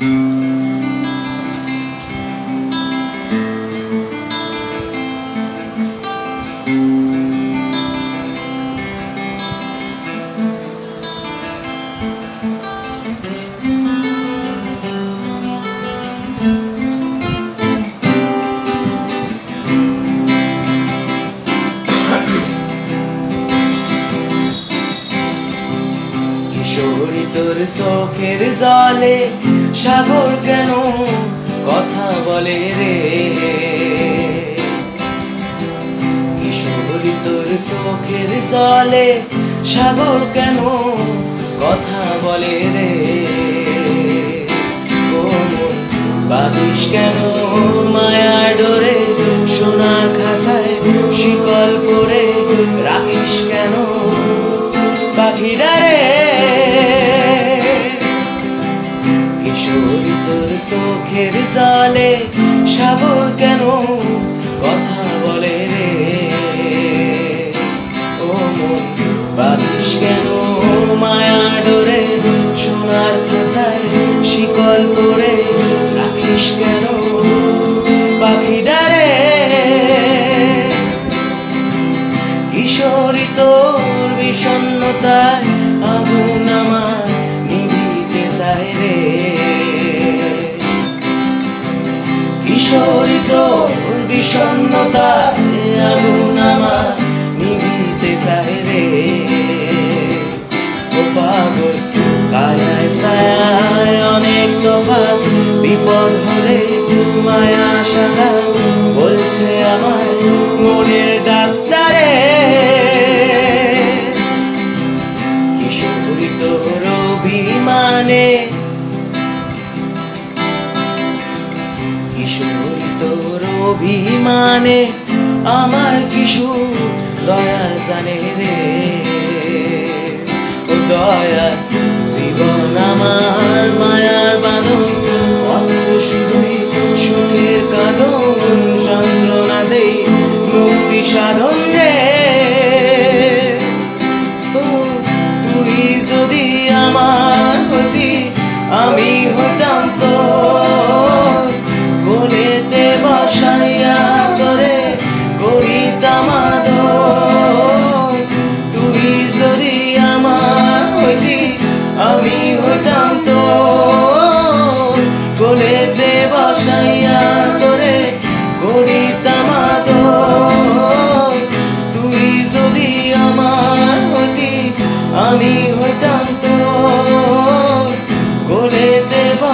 Mm-hmm. কিশোরী তোর চোখের জলে, সাগর কেন কথা বলে রে? কিশোরী তোর চোখের জলে, সাগর কেন কথা বলে রে? কেন কিশোরী তোর চোখের জলে সাগর কেন কথা বলে রে? ও মন বারিশ কেন মায়া ডোরে? সোনার খাসায় শিকল করে রাখিস কেন পাখিরা রে কিশোরী তোর বিষণ্ণতায় আগুন কিশোরী তোর বিষণ্ণতায় আগুন আমার নিভিতে চাই রে। ও পাগল কায়ায় সায়ায় অনেক তফাৎ, বিপদ হলে মায়া সাদা বলছে আমার মনের ডাক্তারে অভিমানে আমার কিশোর দয়া জানে রে। ও দয়া, জীবন আমার মায়ার বাঁধন। অর্থ শুধুই সুখের কাঁদন, যন্ত্রণা দেই মুক্তি সাধন রে। তুই যদি আমার হতি আমি